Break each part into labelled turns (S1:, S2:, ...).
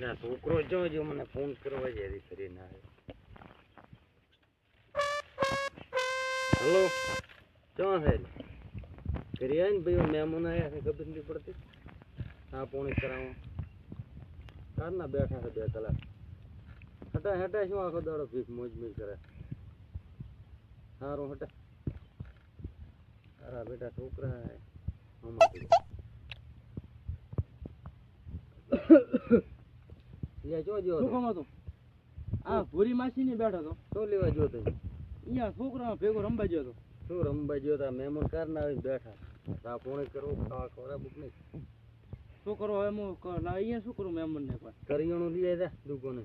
S1: ના, છોકરો જો મને ફોન કરવા જાય ફરી ના હલો ક્યાં છે? ઘરે આવીને ભાઈ મહેમાન આવ્યા છે, ખબર નથી પડતી. હા પોણી કરાવો કારના બેઠા છે બે કલાક. હટા હટા, શું આખો દાડો ભીખ મોજ મોજ કરે? સારું હટા. તારા બેટા છોકરા હે. હમાતી. જો જો
S2: શું કામ હતું? આ ભૂરી માસી ને બેઠો તો
S1: શું લેવા જો તું
S2: અહીંયા છોકરા ભેગો રમવા ગયો
S1: શું રમવા જો તા? મહેમાન કારના આવીને બેઠા? તા પોણી કરવું ખાવા ખવડા બુક નહીં?
S2: શું કરો હવે હું અહીંયા શું કરું મહેમાન ને પણ
S1: કરિયાણું લઈ આવ્યા દુકાને?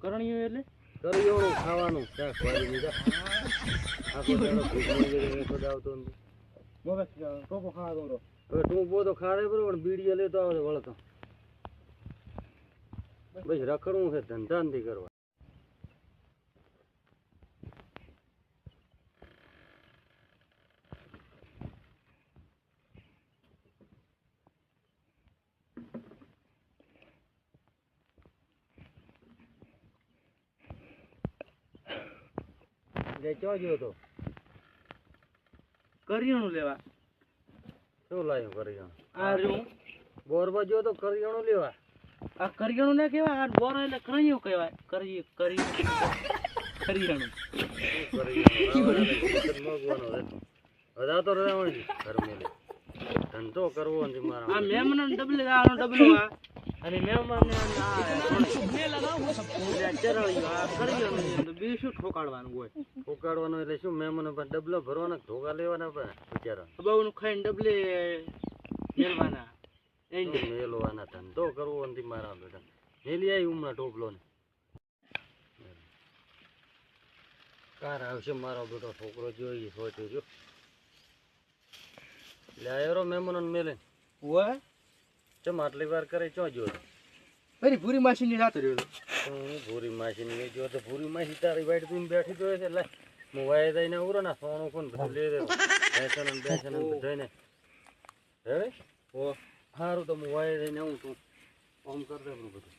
S2: કરણીઓ એટલે?
S1: કરિયાણું ખાવાનું. શાક વાળી દીધા? આખો દાડો આવતો નથી.
S2: હવે ટોપો ખાવા દો
S1: હવે તું તો ખાડે બરોબર બીડીએ લેતો આવે વળતો. બસ રખડવું છે ધંધા નથી કરવા ચો ગયો તો?
S2: કરિયાણું લેવા.
S1: શું લાવ્યું કરિયાણું?
S2: આ રહ્યું.
S1: બોરબા તો કરિયાણું લેવા.
S2: આ કરિયાણું ના કહેવાય આ બોરો એટલે કરણીઓ કહેવાય. કરી કરી કરિયાણું.
S1: વધારતો રહેવાનું ઘરમાં ધંધો કરવો નથી
S2: આ
S1: મારા
S2: મહેમાન ડબલે આનો ડબલો આ. અને મહેમાન ને આ ચરાવ્યું આ કરિયાણું તો બીજું શું ઠોકાડવાનું હોય?
S1: ઠોકાડવાનું એટલે શું? મહેમાનો પાસે ડબલો ભરવાના ધોકા લેવાના પણ બિચારા
S2: બહુનું ખાઈને ડબલે મેળવાના એને
S1: મેલો આના ધંધો કરવો નથી મારા બેટા. મેલી આવી હમણાં ટોપલો ને કાર આવશે મારો બેટો છોકરો જોઈએ સોચ્યો જો એટલે આવ્યો મેલે.
S2: હોય
S1: ચમ આટલી વાર કરે ચો જો
S2: અરે ભૂરી માસી ની રાત રહ્યો
S1: હું ભૂરી માસી ની જો તો ભૂરી માસી તારી વાઈટ તું બેઠી તો છે. લે હું વાય દઈને ઉરો ના સોનું કોણ લઈ રહ્યો. બેસન બેસન બધાને હે ઓ સારું તો હું વાય દઈને આવું તું આમ કર બધું.